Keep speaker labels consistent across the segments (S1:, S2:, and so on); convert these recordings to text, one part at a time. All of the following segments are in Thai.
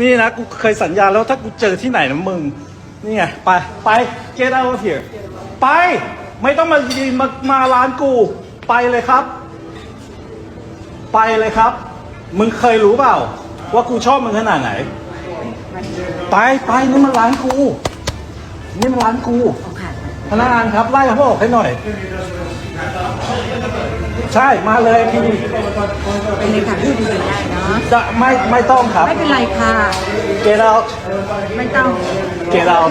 S1: นี่นะกูเคยสัญญาแล้วถ้ากูเจอที่ไหนนะมึง นี่ไงไปไป get out of here ไป ไม่ต้องมายืนมามาร้านกู ไปเลยครับ ไปเลยครับ มึงเคยรู้เปล่า ว่ากูชอบมึงขนาดไหน ไปไปนี่มันร้านกู นี่มันร้านกูพนักงานครับไล่เขาออกให้หน่อย ใช่มาเลยพี่
S2: เป็นเลยค่ะพูดดีๆได้เนาะ
S1: จะไม่ไม่ต้องครับ
S2: ไม่เป็นไรค่ะ
S1: get out
S2: ไม่ต้อง
S1: get out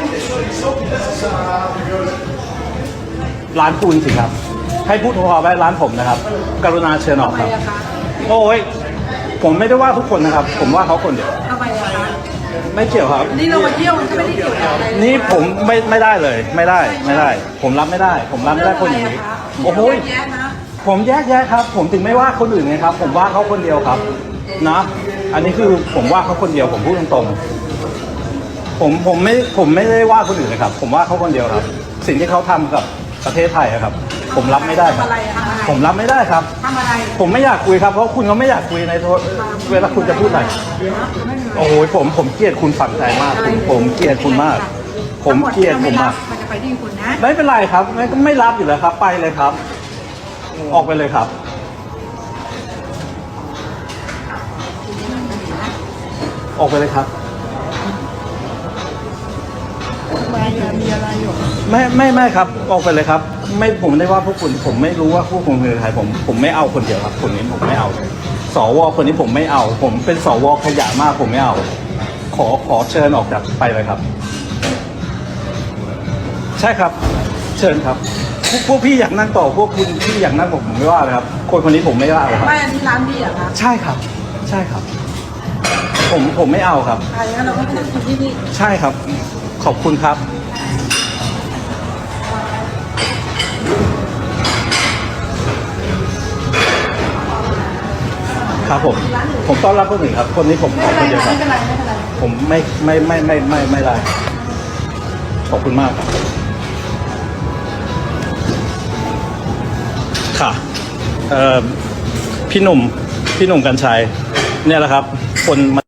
S1: ร้านคุณสิครับ ให้พูดพอไปร้านผมนะครับ กรุณาเชิญออกครับ
S2: ทำไมอะคะ
S1: โอ้ย ผมไม่ได้ว่าทุกคนนะครับ ผมว่าเขาคนเดียว
S2: ทำไมอะคะ
S1: ไม่เกี่ยวครับ
S2: นี่เรามาเที่ยวมันก็ไม่ได้เกี่ยวกับอะไรเลย
S1: นี่ผมไม่ไม่ได้เลย ไม่ได้ไม่ได้ ผมรับไม่ได้ ผมรับไม่ได้คนอย่างนี้ โอ้โห
S2: เยอะแยะนะ
S1: ผมแยกแยะครับ ผมถึงไม่ว่าคนอื่นไงครับ ผมว่าเขาคนเดียวครับ นะ อันนี้คือผมว่าเขาคนเดียว ผมพูดตรงๆผมผมไม่ผมไม่ได้ว่าคนอื่นเลยครับ ผมว่าเขาคนเดียวครับ สิ่งที่เขาทำกับประเทศไทยอะครับ ผมรับไม่ได้ครับ
S2: ทำอะไรอะทำอะไร
S1: ผมรับไม่ได้ครับ
S2: ทำอะไร
S1: ผมไม่อยากคุยครับ เพราะคุณก็ไม่อยากคุยในโทรเวลาคุณจะพูดอะไร โอ้โหผมผมเกลียดคุณฝังใจมาก ผมผมเกลียดคุณมาก ผมเกลียดคุณมาก
S2: มันจะไปที่คุณนะ
S1: ไม่เป็นไรครับไม่ก็ไม่รับอยู่แล้วครับ ไปเลยครับ ออกไปเลยครับออกไปเลยครับ
S2: มีอะไรอยู่
S1: ไม่ไม่ไม่ครับ ออกไปเลยครับ ไม่ผมไม่ได้ว่าพวกคุณผมไม่รู้ว่าพวกคุณคือใครผมผมไม่เอาคนเดียวครับ คนนี้ผมไม่เอาสวคนนี้ผมไม่เอา ผมเป็นสวขยะมากผมไม่เอา ขอขอเชิญออกจากไปเลยครับ ใช่ครับ เชิญครับ พวกพวกพี่อยากนั่งต่อพวกคุณพี่อยากนั่งผมผมไม่ว่าเลยครับคนคนนี้ผมไม่ว่าเลยครับ
S2: ไม่อันนี้ร้านดีเหรอคะ
S1: ใช่ครับ ใช่ครับ ผมผมไม่เอาครับ
S2: อะงั้นเราก็ไม่ได้กินที่นี่
S1: ใช่ครับ ขอบคุณครับ ครับผม ผมต้อนรับคนอื่นครับ คนนี้ผมข
S2: ไม่
S1: อ
S2: เป็น
S1: คนเดียวค
S2: ไร
S1: รับ
S2: ไม่เป็นไรไม่เป็นไร
S1: ผมไม่ไม่ไม่ไม่ไม่ไม่ได้ขอบคุณมากครับ ค่ะเอ่อพี่หนุ่มพี่หนุ่มกัญชัยเนี่ยแหละครับ คนมา